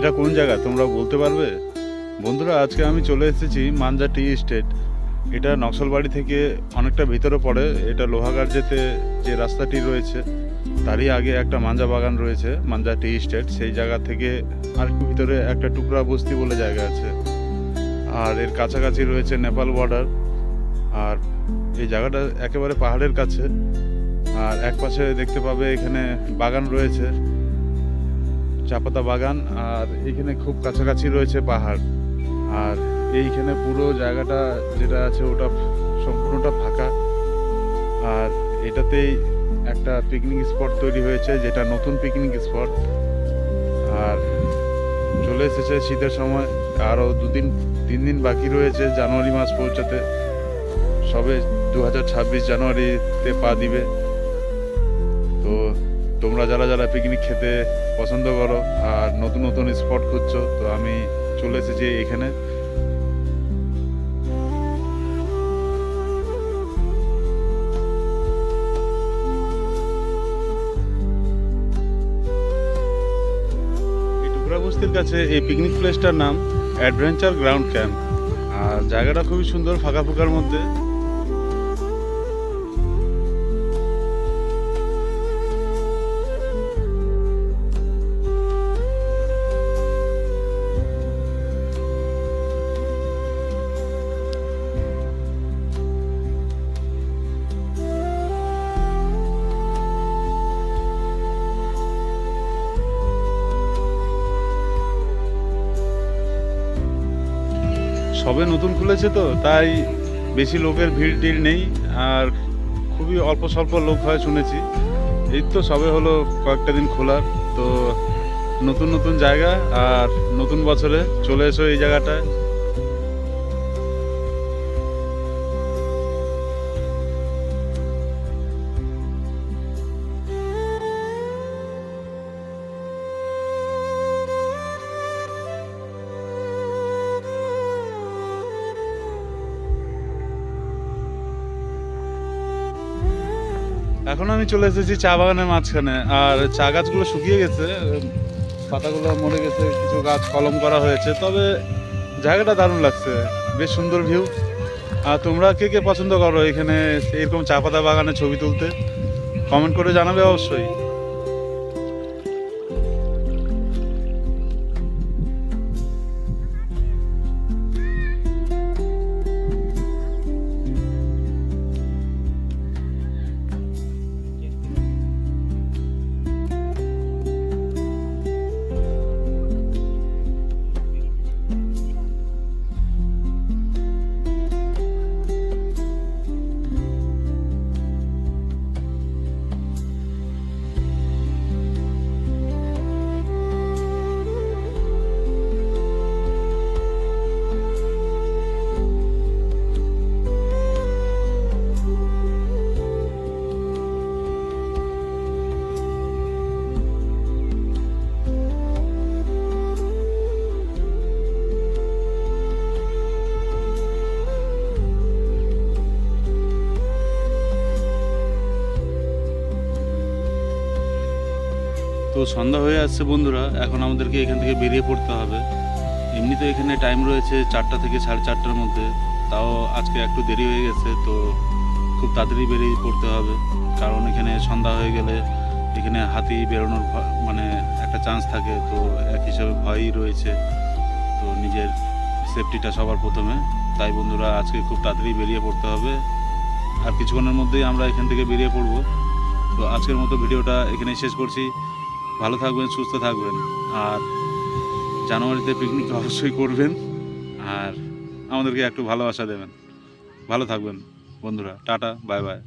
এটা কোন জায়গা? তোমরা বলতে পারবে? বন্ধুরা, আজকে আমি চলে এসেছি মানজা টি স্টেট এটা নকশালবাড়ি থেকে অনেকটা ভিতরে পড়ে। এটা লোহাগার যেতে যে রাস্তাটি রয়েছে, তারই আগে একটা মাঞ্জা বাগান রয়েছে মাঞ্জা টি স্টেট সেই জায়গা থেকে আর ভিতরে একটা টুকরা বস্তি বলে জায়গা আছে। আর এর কাছাকাছি রয়েছে নেপাল বর্ডার। আর এই জায়গাটা একেবারে পাহাড়ের কাছে। আর এক পাশে দেখতে পাবে এখানে বাগান রয়েছে। চাপাতা বাগান, আর এখানে খুব কাছাকাছি রয়েছে পাহাড়। আর এইখানে পুরো জায়গাটা যেটা আছে ওটা সম্পূর্ণটা ফাঁকা। আর এটাতেই একটা পিকনিক স্পট তৈরি হয়েছে, যেটা নতুন পিকনিক স্পট আর চলে এসেছে শীতের সময়, আরও দুদিন, তিন দিন বাকি রয়েছে জানুয়ারি মাস পৌঁছাতে। সবে দু হাজার ছাব্বিশ জানুয়ারিতে পা দিবে। তোমরা যারা যারা পিকনিক খেতে পছন্দ করো আর নতুন নতুন স্পট খুঁজছো, তো আমি চলে এসেছি এখানে। এই টুকরা বস্তির কাছে এই পিকনিক প্লেসটার নাম অ্যাডভেঞ্চার গ্রাউন্ড ক্যাম্প আর জায়গাটা খুবই সুন্দর ফাঁকা ফাঁকার মধ্যে। সবে নতুন খুলেছে তো, তাই বেশি লোকের ভিড় টিড় নেই, আর খুবই অল্প স্বল্প লোক হয় শুনেছি। এই তো সবে হলো কয়েকটা দিন খোলার, তো নতুন নতুন জায়গা আর নতুন বছরে চলে এসো এই জায়গাটায়। এখন আমি চলে এসেছি চা বাগানের মাঝখানে। আর চা গাছগুলো শুকিয়ে গেছে পাতাগুলো মরে গেছে, কিছু গাছ কলম করা হয়েছে। তবে জায়গাটা দারুণ লাগছে, বেশ সুন্দর ভিউ আর তোমরা কে কে পছন্দ করো এখানে এরকম চা পাতা বাগানে ছবি তুলতে? কমেন্ট করে জানাবে অবশ্যই। তো সন্ধ্যা হয়ে আসছে বন্ধুরা, এখন আমাদেরকে এখান থেকে বেরিয়ে পড়তে হবে। এমনিতে এখানে টাইম রয়েছে চারটা থেকে সাড়ে চারটার মধ্যে, তাও আজকে একটু দেরি হয়ে গেছে, তো খুব তাড়াতাড়ি বেরিয়ে পড়তে হবে। কারণ এখানে সন্ধ্যা হয়ে গেলে এখানে হাতি বেরোনোর মানে একটা চান্স থাকে, তো এক হিসাবে ভয়ই রয়েছে। তো নিজের সেফটিটা সবার প্রথমে। তাই বন্ধুরা, আজকে খুব তাড়াতাড়ি বেরিয়ে পড়তে হবে। আর কিছুক্ষণের মধ্যেই আমরা এখান থেকে বেরিয়ে পড়ব। তো আজকের মতো ভিডিওটা এখানেই শেষ করছি। ভালো থাকবেন, সুস্থ থাকবেন। আর জানুয়ারিতে পিকনিক অবশ্যই করবেন। আর আমাদেরকে একটু ভালোবাসা দেবেন। ভালো থাকবেন, বন্ধুরা। Tata bye bye